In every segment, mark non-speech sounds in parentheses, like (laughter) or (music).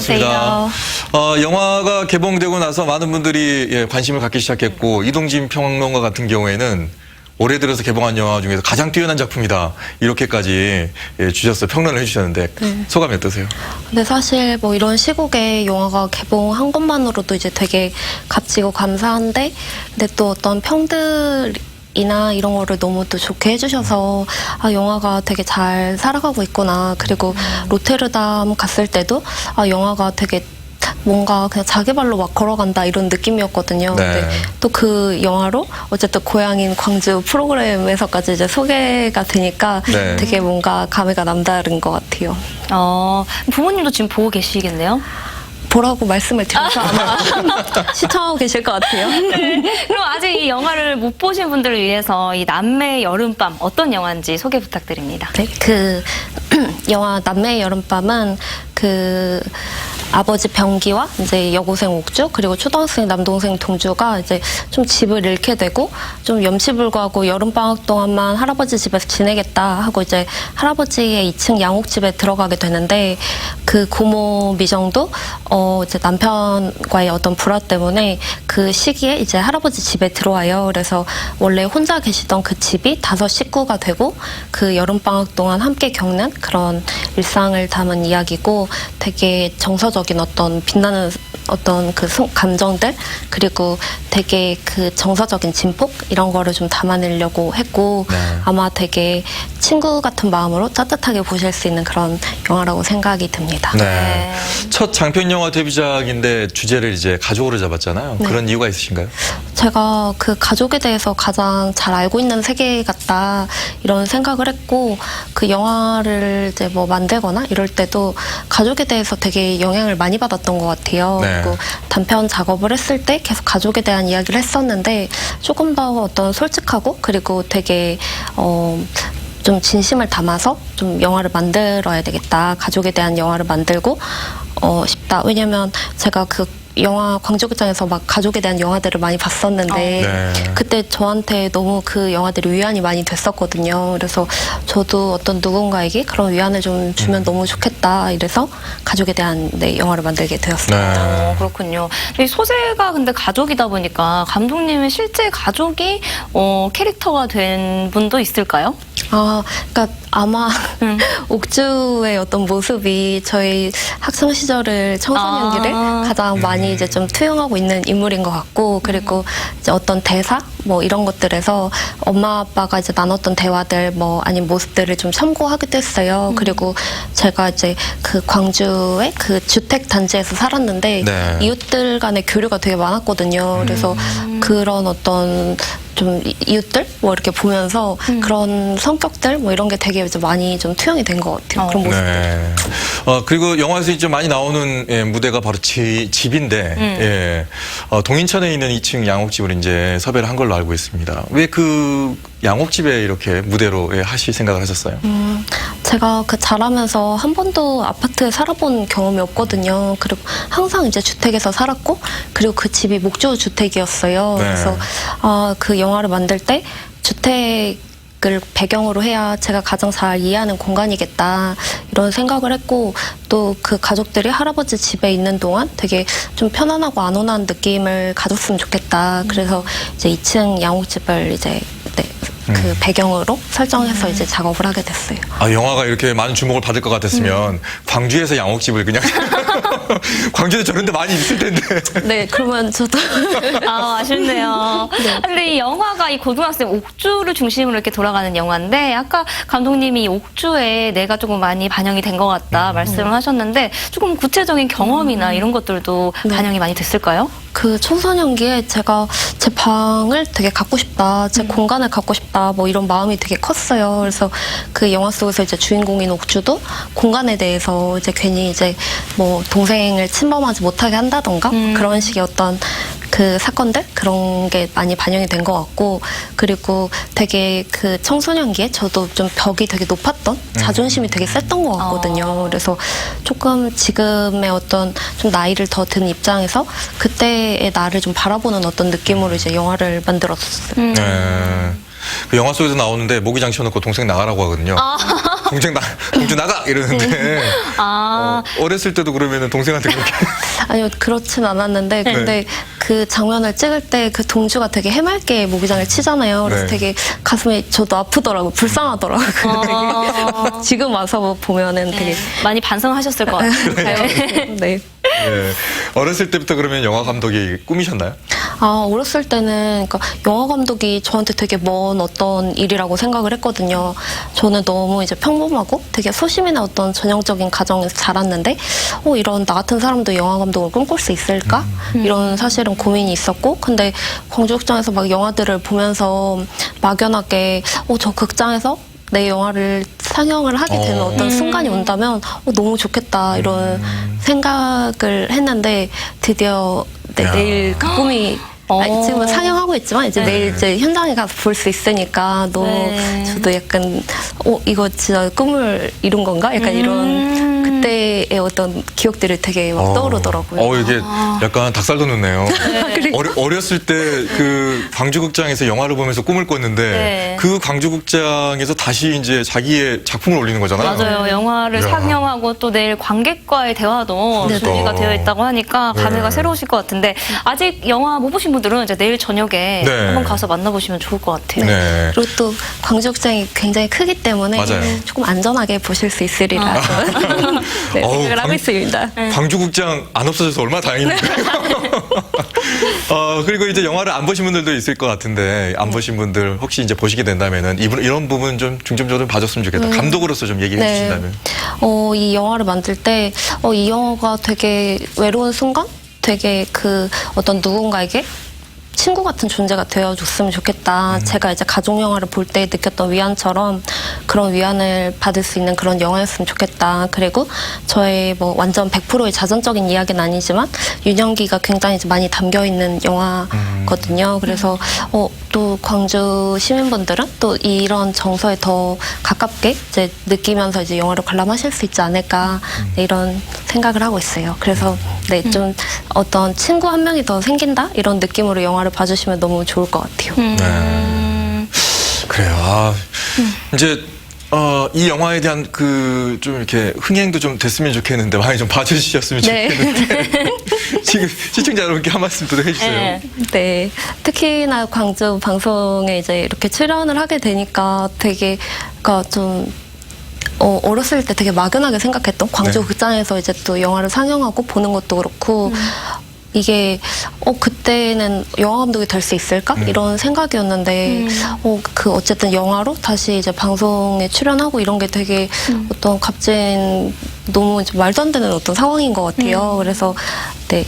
반갑습니다. 어, 영화가 개봉되고 나서 많은 분들이 예, 관심을 갖기 시작했고 이동진 평론가 같은 경우에는 올해 들어서 개봉한 영화 중에서 가장 뛰어난 작품이다 이렇게까지 예, 주셔서 평론을 해주셨는데 소감이 어떠세요? 근데 사실 뭐 이런 시국에 영화가 개봉한 것만으로도 이제 되게 값지고 감사한데 근데 또 어떤 평들 이나 이런 거를 너무 또 좋게 해주셔서 아 영화가 되게 잘 살아가고 있구나 그리고 로테르담 갔을 때도 아 영화가 되게 뭔가 그냥 자기 발로 막 걸어간다 이런 느낌이었거든요. 네. 근데 또 그 영화로 어쨌든 고향인 광주 프로그램에서까지 이제 소개가 되니까 네. 되게 뭔가 감회가 남다른 것 같아요. 어, 부모님도 지금 보고 계시겠네요? 보라고 말씀을 드려서 아마 (laughs) 시청하고 계실 것 같아요. 그럼 아직 이 영화를 못 보신 분들을 위해서 이 남매의 여름밤 어떤 영화인지 소개 부탁드립니다. 네, 그 (clears throat) 영화 남매의 여름밤은 그 아버지 병기와 이제 여고생 옥주 그리고 초등학생 남동생 동주가 이제 좀 집을 잃게 되고 좀 염치불구하고 여름 방학 동안만 할아버지 집에서 지내겠다 하고 이제 할아버지의 2층 양옥집에 들어가게 되는데 그 고모 미정도 어 이제 남편과의 어떤 불화 때문에 그 시기에 이제 할아버지 집에 들어와요. 그래서 원래 혼자 계시던 그 집이 다섯 식구가 되고 그 여름 방학 동안 함께 겪는 그런 일상을 담은 이야기고 되게 정서적인 어떤 빛나는 어떤 그 소- 감정들 그리고 되게 그 정서적인 진폭 이런 거를 좀 담아내려고 했고 네. 아마 되게 친구 같은 마음으로 따뜻하게 보실 수 있는 그런 영화라고 생각이 듭니다. 네. 첫 장편 영화 데뷔작인데 주제를 이제 가족으로 잡았잖아요. 네. 그런 이유가 있으신가요? 제가 그 가족에 대해서 가장 잘 알고 있는 세계 같다 이런 생각을 했고 그 영화를 이제 뭐 만들거나 이럴 때도 가족에 대해서 되게 영향을 많이 받았던 것 같아요. 네. 그리고 단편 작업을 했을 때 계속 가족에 대한 이야기를 했었는데 조금 더 어떤 솔직하고 그리고 되게 어. 좀 진심을 담아서 좀 영화를 만들어야 되겠다. 가족에 대한 영화를 만들고 어 싶다. 왜냐면 제가 그 영화 광주극장에서 막 가족에 대한 영화들을 많이 봤었는데 네. 그때 저한테 너무 그 영화들이 위안이 많이 됐었거든요. 그래서 저도 어떤 누군가에게 그런 위안을 좀 주면 너무 좋겠다. 이래서 가족에 대한 네, 영화를 만들게 되었습니다. 네. 어, 그렇군요. 이 소재가 근데 가족이다 보니까 감독님의 실제 가족이 어, 캐릭터가 된 분도 있을까요? 아, 그러니까 아마 음. (laughs) 옥주의 어떤 모습이 저희 학창 시절을 청소년기를 아. 가장 많이 이제 좀 투영하고 있는 인물인 것 같고 그리고 이제 어떤 대사 뭐 이런 것들에서 엄마 아빠가 이제 나눴던 대화들 뭐 아닌 모습들을 좀 참고하기도 했어요. 그리고 제가 이제 그 광주의 그 주택 단지에서 살았는데 네. 이웃들 간의 교류가 되게 많았거든요. 그래서 그런 어떤 좀 이- 이웃들 뭐 이렇게 보면서 그런 성격들 뭐 이런 게 되게 이제 많이 좀 투영이 된 것 같아요. 어. 그런 모습. 네. 어, 그리고 영화에서 좀 많이 나오는 예, 무대가 바로 지- 집인데, 음. 예. 어, 동인천에 있는 2층 양옥집을 이제 섭외를 한 걸로 알고 있습니다. 왜 그 양옥집에 이렇게 무대로 예, 하실 생각을 하셨어요? 음, 제가 그 자라면서 한 번도 아파트에 살아본 경험이 없거든요. 그리고 항상 이제 주택에서 살았고, 그리고 그 집이 목조 주택이었어요. 네. 그래서 아, 그 영화를 만들 때 주택을 배경으로 해야 제가 가장 잘 이해하는 공간이겠다 이런 생각을 했고 또 그 가족들이 할아버지 집에 있는 동안 되게 좀 편안하고 안온한 느낌을 가졌으면 좋겠다. 그래서 이제 2층 양옥집을 이제 네, 그 배경으로 설정해서 이제 작업을 하게 됐어요. 아, 영화가 이렇게 많은 주목을 받을 것 같았으면 광주에서 양옥집을 그냥 (laughs) 광주에 저런 데 많이 있을 텐데. 네, 그러면 저도 아, 아쉽네요. (laughs) 근데 이 영화가 이 고등학생 옥주를 중심으로 이렇게 돌아가는 영화인데 아까 감독님이 이 옥주에 내가 조금 많이 반영이 된 것 같다 말씀을 하셨는데 조금 구체적인 경험이나 이런 것들도 네. 반영이 많이 됐을까요? 그 청소년기에 제가 제 방을 되게 갖고 싶다, 제 공간을 갖고 싶다, 뭐 이런 마음이 되게 컸어요. 그래서 그 영화 속에서 이제 주인공인 옥주도 공간에 대해서 이제 괜히 이제 뭐 동생을 침범하지 못하게 한다던가 음. 그런 식의 어떤 그 사건들 그런 게 많이 반영이 된 것 같고 그리고 되게 그 청소년기에 저도 좀 벽이 되게 높았던 자존심이 되게 셌던 것 같거든요. 그래서 조금 지금의 어떤 좀 나이를 더 든 입장에서 그때의 나를 좀 바라보는 어떤 느낌으로 이제 영화를 만들었어요. 음. 네. 그 영화 속에서 나오는데 모기장 치워놓고 동생 나가라고 하거든요. 동생 나 동주 나가 이러는데 (laughs) 아, 어, 어렸을 때도 그러면은 동생한테 그렇게 (laughs) 아니요, 그렇진 않았는데, 근데 그 장면을 찍을 때 그 동주가 되게 해맑게 모기장을 치잖아요. 그래서 네. 되게 가슴이 저도 아프더라고, 불쌍하더라고요. 아. (laughs) 지금 와서 보면은 되게. 네. 많이 반성하셨을 것 같아요. (laughs) 네. 네. 어렸을 때부터 그러면 영화 감독이 꿈이셨나요? 아, 어렸을 때는, 그러니까 영화 감독이 저한테 되게 먼 어떤 일이라고 생각을 했거든요. 저는 너무 이제 평범하고 되게 소심이나 어떤 전형적인 가정에서 자랐는데, 어, 이런 나 같은 사람도 영화 감독을 꿈꿀 수 있을까? 이런 사실은 고민이 있었고, 근데 광주극장에서 막 영화들을 보면서 막연하게, 어, 저 극장에서 내 영화를 상영을 하게 되는 어. 어. 떤 순간이 온다면 어, 너무 좋겠다 이런 생각을 했는데 드디어 네, 야. 내일 그 꿈이 어. 아니, 지금은 상영하고 있지만 이제 네. 내일 이제 현장에 가서 볼 수 있으니까 너무 네. 저도 약간 어 이거 진짜 꿈을 이룬 건가 약간 음. 이런 그때의 어떤 기억들이 되게 막 떠오르더라고요. 어, 이게 약간 닭살 돋는네요. (laughs) 그러니까. 어려, 어렸을 때 그 광주극장에서 영화를 보면서 꿈을 꿨는데 네. 그 광주극장에서 다시 이제 자기의 작품을 올리는 거잖아요. 맞아요. 영화를 이야. 상영하고 또 내일 관객과의 대화도 네. 준비가 되어 있다고 하니까 감회가 네. 새로우실 것 같은데 아직 영화 못 보신 분들은 이제 내일 저녁에 네. 한번 가서 만나보시면 좋을 것 같아요. 네. 그리고 또 광주극장이 굉장히 크기 때문에 맞아요. 조금 안전하게 보실 수 있으리라 (laughs) (laughs) 네, 어우, 생각을 하고 광- 있습니다. 광주극장 안 없어져서 얼마나 다행인데요. (laughs) 어, 그리고 이제 영화를 안 보신 분들도 있을 것 같은데 안 보신 분들 혹시 이제 보시게 된다면은 이분 이런 부분 좀 중점적으로 좀 봐줬으면 좋겠다. 감독으로서 좀 얘기해 주신다면. 어, 이 영화를 만들 때, 어, 이 영화가 되게 외로운 순간? 되게 그 어떤 누군가에게 친구 같은 존재가 되어줬으면 좋겠다. 제가 이제 가족 영화를 볼 때 느꼈던 위안처럼 그런 위안을 받을 수 있는 그런 영화였으면 좋겠다. 그리고 저의 뭐 완전 100%의 자전적인 이야기는 아니지만 유년기가 굉장히 이제 많이 담겨 있는 영화거든요. 그래서 어, 또 광주 시민분들은 또 이런 정서에 더 가깝게 이제 느끼면서 이제 영화를 관람하실 수 있지 않을까 네, 이런 생각을 하고 있어요. 그래서 네, 좀 어떤 친구 한 명이 더 생긴다 이런 느낌으로 영화를 봐주시면 너무 좋을 것 같아요. 음. 그래요. 아, 음. 이제 어, 이 영화에 대한 그 좀 이렇게 흥행도 좀 됐으면 좋겠는데 많이 좀 봐주셨으면 네. 좋겠는데 (laughs) 지금 시청자 여러분께 한 말씀 더 해주세요. 네. 네, 특히나 광주 방송에 이제 이렇게 출연을 하게 되니까 되게 그러니까 좀 어, 어렸을 때 되게 막연하게 생각했던 광주 네. 극장에서 이제 또 영화를 상영하고 보는 것도 그렇고 이게 어 그때는 영화 감독이 될 수 있을까 음. 이런 생각이었는데 어그 어쨌든 영화로 다시 이제 방송에 출연하고 이런 게 되게 어떤 값진 너무 이제 말도 안 되는 어떤 상황인 것 같아요. 그래서 네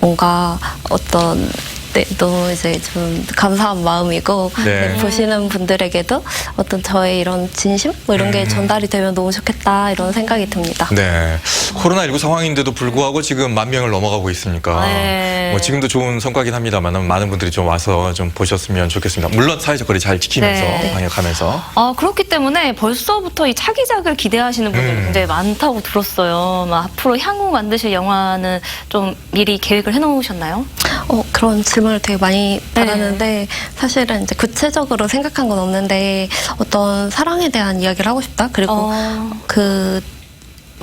뭔가 어떤 네, 너무 이제 좀 감사한 마음이고 네. 네, 보시는 분들에게도 어떤 저의 이런 진심 뭐 이런 게 음. 전달이 되면 너무 좋겠다 이런 생각이 듭니다. 네. 코로나19 상황인데도 불구하고 지금 만 명을 넘어가고 있으니까 네. 뭐 지금도 좋은 성과긴 합니다만 많은 분들이 좀 와서 좀 보셨으면 좋겠습니다. 물론 사회적 거리 잘 지키면서 네. 방역하면서 아, 그렇기 때문에 벌써부터 이 차기작을 기대하시는 분들이 음. 굉장히 많다고 들었어요. 막 앞으로 향후 만드실 영화는 좀 미리 계획을 해놓으셨나요? 어, 그런 질문을 되게 많이 네. 받았는데 사실은 이제 구체적으로 생각한 건 없는데 어떤 사랑에 대한 이야기를 하고 싶다. 그리고 어. 그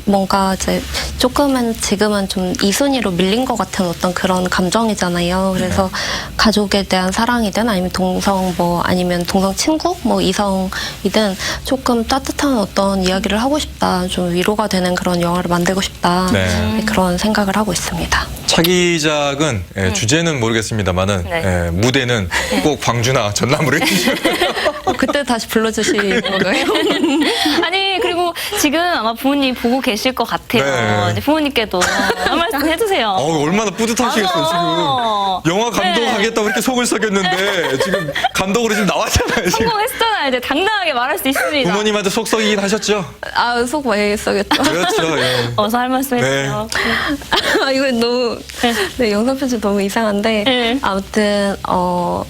뭔가 이제 조금은 지금은 좀 이순위로 밀린 것 같은 어떤 그런 감정이잖아요. 그래서 가족에 대한 사랑이든 아니면 동성 뭐 아니면 동성 친구 뭐 이성이든 조금 따뜻한 어떤 이야기를 하고 싶다. 좀 위로가 되는 그런 영화를 만들고 싶다. 네. 네, 그런 생각을 하고 있습니다. 차기작은 예, 주제는 모르겠습니다만은 음. 네. 예, 무대는 꼭 광주나 전남으로 해주시면 (laughs) 어, 그때 다시 불러주시는 (laughs) 건가요? 아니 그리고 지금 아마 부모님 보고 계실 것 같아요. 네. 이제 부모님께도 한 말씀 해주세요. 어, 얼마나 뿌듯하시겠어요 맞아. 지금 영화 감독 네. 하겠다고 이렇게 속을 썩였는데 지금 감독으로 지금 나왔잖아요 지금 성공했잖아요. 이제 당당하게 말할 수 있습니다. 부모님한테 속 썩이긴 하셨죠? 아, 속 많이 썩였죠. 그렇죠 예. 어서 할 말씀 해주세요. 아, 이거 너무, 네, 영상 편집 너무 이상한데. 네. 아무튼, 어,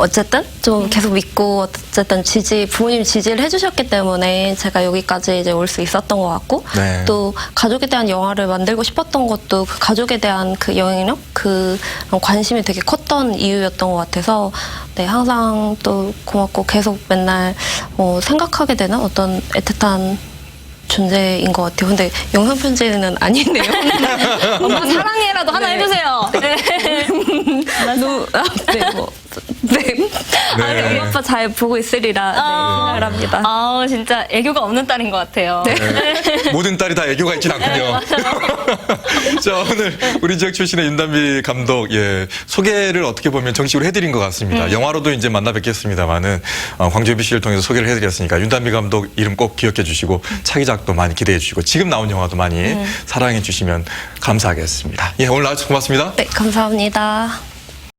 어쨌든 좀 계속 믿고 어쨌든 지지 부모님 지지를 해주셨기 때문에 제가 여기까지 이제 올 수 있었던 것 같고 네. 또 가족에 대한 영화를 만들고 싶었던 것도 그 가족에 대한 그 영향력 그 관심이 되게 컸던 이유였던 것 같아서 네 항상 또 고맙고 계속 맨날 어, 생각하게 되는 어떤 애틋한 존재인 것 같아요. 근데 영상 편지는 아니네요. (laughs) 엄마 사랑해라도 하나 해주세요. 네. 너무 (laughs) 아, 네, 뭐, 네. 아, 네. 우리 아빠 잘 보고 있으리라 네, 생각을 합니다. 아 진짜 애교가 없는 딸인 것 같아요. 네. 모든 딸이 다 애교가 있진 않군요. (laughs) 자, 오늘 우리 지역 출신의 윤단비 감독, 예, 소개를 어떻게 보면 정식으로 해드린 것 같습니다. 영화로도 이제 만나 뵙겠습니다만은, 어, 광주 MBC를 통해서 소개를 해드렸으니까 윤단비 감독 이름 꼭 기억해 주시고, 차기작도 많이 기대해 주시고, 지금 나온 영화도 많이 사랑해 주시면 감사하겠습니다. 예, 오늘 나와주셔서 고맙습니다. 네, 감사합니다.